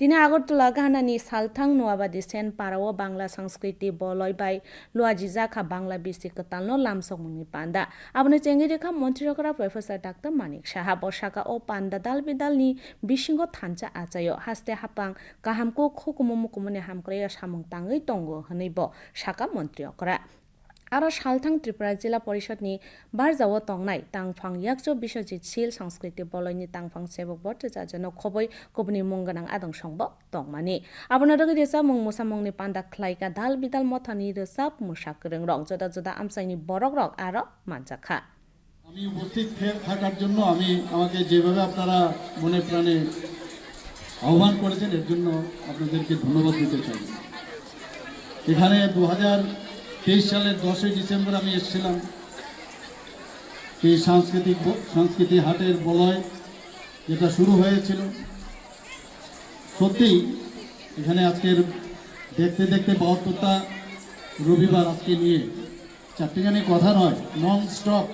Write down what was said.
দিনে আগরতলা গাহানানি সালথাং, নোয়াবাদি সেন পারাও বাংলা সংস্কৃতি বলয় বাই লুয়াজি জাখা বাংলা বিসি কতালনো লামসকমনি পান্ডা আবনে চেঙ্গি রেখা মন্ত্রীরকরা প্রফেসর ডাক্তার মানিক সাহা বসাকা ও পান্ডা দাল বিদালনি বিশিঙ্গ থানচা আচায়, হাস্তে হাপাং কাহামকো খুকুমু মুকুমনি হামক্রয় সামং তাঙ্গৈ তঙ্গ হনৈব সাকা মন্ত্রীরকরা আরও সালথাং ত্রিপুরা জেলা পরিষদনি বারজাও তংনাই তাংফাং ইয়াকজো বিশ্বজিৎ শীল সংস্কৃতি বলয়নি তাংফাং সেবক বট্টজা যেন খবই, কবনি মুঙ্গানাং আদং সংব তংমানি আবনা রগি রেসা মুং মুসা মুংনি পান্ডা খ্লাইকা দাল বিদাল মথানি রেসাব মুসা করং রং, জদা জদা আমসাইনি বরক রক আরও মানজাখা। আমি উপস্থিত থাকার জন্য আমি আমাকে যেভাবে আপনারা মনে প্রাণে আহ্বান করেছেন, এর জন্য আপনাদেরকে ধন্যবাদ দিতে চাই। এখানে দু হাজার তেইশ সালের দশই ডিসেম্বর আমি এসেছিলাম। এই সাংস্কৃতিক সংস্কৃতি হাটের বলয় যেটা শুরু হয়েছিল। সত্যিই এখানে আজকের দেখতে দেখতে বাহাত্তরটা রবিবার আজকে নিয়ে। চারটিখানি কথা নয় নন স্টপ